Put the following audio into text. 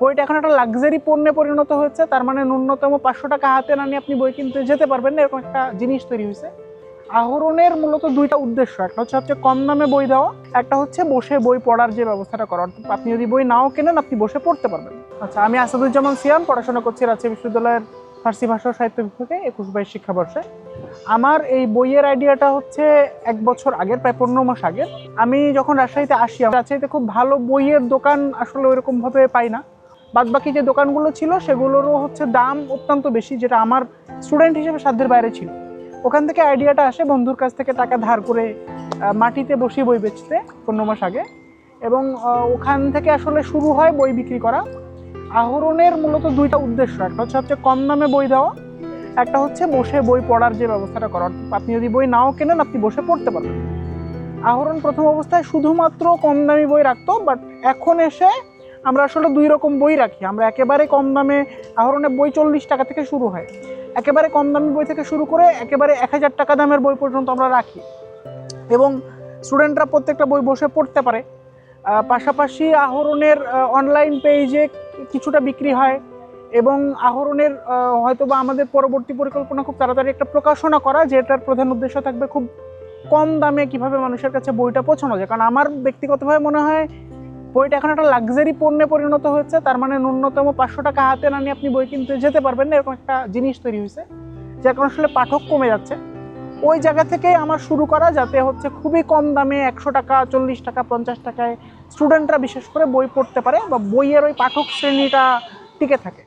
বইটা এখন একটা লাক্সারি পণ্যে পরিণত হয়েছে, তার মানে ন্যূনতম পাঁচশো টাকা হাতে না নিয়ে আপনি বই কিনতে যেতে পারবেন না, এরকম একটা জিনিস তৈরি হয়েছে। আহরণের মূলত দুইটা উদ্দেশ্য, একটা হচ্ছে সবচেয়ে কম দামে বই দেওয়া, একটা হচ্ছে বসে বই পড়ার যে ব্যবস্থাটা করা, অর্থাৎ আপনি যদি বই নাও কেনেন, আপনি বসে পড়তে পারবেন। আচ্ছা আমি আসাদুজ্জামান সিয়াম, পড়াশোনা করছি রাজশাহী বিশ্ববিদ্যালয়ের ফার্সি ভাষা সাহিত্য বিভাগে, একুশ বাইশ শিক্ষাবর্ষে। আমার এই বইয়ের আইডিয়াটা হচ্ছে এক বছর আগের, প্রায় পনেরো মাস আগের। আমি যখন রাজশাহীতে আসি রাজশাহীতে খুব ভালো বইয়ের দোকান আসলে ওইরকমভাবে পাই না। বাদ বাকি যে দোকানগুলো ছিল, সেগুলোরও হচ্ছে দাম অত্যন্ত বেশি, যেটা আমার স্টুডেন্ট হিসেবে সাধ্যের বাইরে ছিল। ওখান থেকে আইডিয়াটা আসে, বন্ধুর কাছ থেকে টাকা ধার করে মাটিতে বসিয়ে বই বেচতে, পনেরো মাস আগে। এবং ওখান থেকে আসলে শুরু হয় বই বিক্রি করা। আহরণের মূলত দুইটা উদ্দেশ্য, একটা হচ্ছে সবচেয়ে কম দামে বই দেওয়া, একটা হচ্ছে বসে বই পড়ার যে ব্যবস্থাটা করা। আপনি যদি বই নাও কেনেন, আপনি বসে পড়তে পারবেন। আহরণ প্রথম অবস্থায় শুধুমাত্র কম দামি বই রাখতো বাট এখন এসে আমরা আসলে দুই রকম বই রাখি। আমরা একেবারে কম দামে আহরণের বই চল্লিশ টাকা থেকে শুরু হয়। একেবারে কম দামি বই থেকে শুরু করে একেবারে এক হাজার টাকা দামের বই পর্যন্ত আমরা রাখি। এবং স্টুডেন্টরা প্রত্যেকটা বই বসে পড়তে পারে। পাশাপাশি আহরণের অনলাইন পেজে কিছুটা বিক্রি হয় এবং আহরণের আহ, হয়তো বা আমাদের পরবর্তী পরিকল্পনা খুব তাড়াতাড়ি একটা প্রকাশনা করা যেটার প্রধান উদ্দেশ্য থাকবে খুব কম দামে কীভাবে মানুষের কাছে বইটা পৌঁছানো যায়। কারণ আমার ব্যক্তিগতভাবে মনে হয় বইটা এখন একটা লাক্সারি পণ্যে পরিণত হয়েছে, তার মানে ন্যূনতম পাঁচশো টাকা হাতে না নিয়ে আপনি বই কিনতে যেতে পারবেন না, এরকম একটা জিনিস তৈরি হয়েছে, যার কারণে আসলে পাঠক কমে যাচ্ছে। ওই জায়গা থেকে আমার শুরু করা, যাতে হচ্ছে খুবই কম দামে একশো টাকা, চল্লিশ টাকা, পঞ্চাশ টাকায় স্টুডেন্টরা বিশেষ করে বই পড়তে পারে বা বইয়ের ওই পাঠক শ্রেণীটা টিকে থাকে।